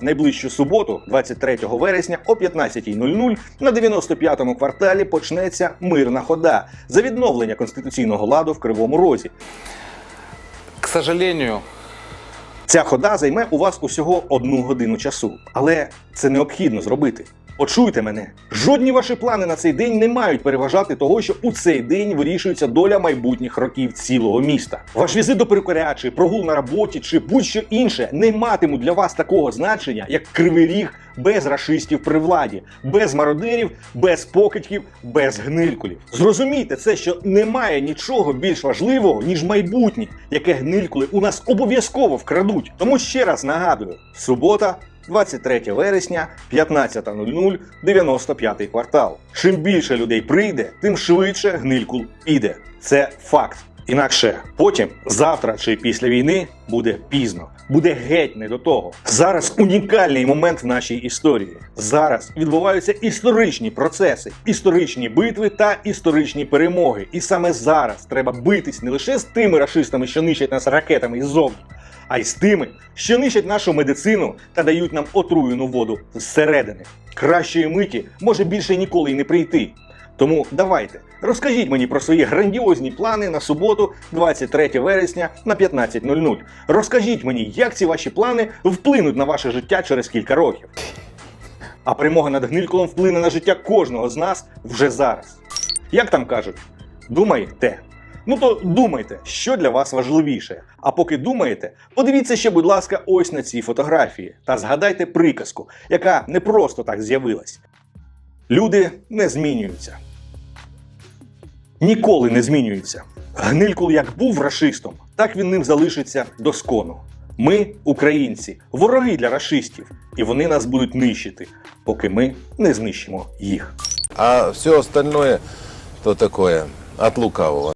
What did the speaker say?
Найближчу суботу, 23 вересня о 15.00 на 95-му кварталі почнеться мирна хода за відновлення конституційного ладу в Кривому Розі. К сожалению, Ця хода займе у вас усього одну годину часу, але це необхідно зробити. Почуйте мене, жодні ваші плани на цей день не мають переважати того, що у цей день вирішується доля майбутніх років цілого міста. Ваш візит до перукаря, чи прогул на роботі, чи будь-що інше не матимуть для вас такого значення, як кривий ріг без рашистів при владі, без мародерів, без покидьків, без гнилькулів. Зрозумійте це, що немає нічого більш важливого, ніж майбутнє, яке гнилькули у нас обов'язково вкрадуть. Тому ще раз нагадую: субота. 23 вересня, 15.00, 95 квартал. Чим більше людей прийде, тим швидше гнилькул піде. Це факт. Інакше потім, завтра чи після війни, буде пізно, буде геть не до того. Зараз унікальний момент в нашій історії. Зараз відбуваються історичні процеси, історичні битви та історичні перемоги. І саме зараз треба битись не лише з тими рашистами, що нищать нас ракетами іззовні, а й з тими, що нищать нашу медицину та дають нам отруєну воду зсередини. Кращої миті може більше ніколи й не прийти. Тому давайте розкажіть мені про свої грандіозні плани на суботу, 23 вересня на 15.00. Розкажіть мені, як ці ваші плани вплинуть на ваше життя через кілька років. А перемога над гнильколом вплине на життя кожного з нас вже зараз. Як там кажуть, думайте. Ну то думайте, що для вас важливіше. А поки думаєте, подивіться ще, будь ласка, ось на ці фотографії та згадайте приказку, яка не просто так з'явилась. Люди не змінюються. Ніколи не змінюється. Гнилькул як був рашистом, так він ним залишиться до скону. Ми, українці, вороги для рашистів, і вони нас будуть нищити, поки ми не знищимо їх. А все остальное, то такое, от лукавого.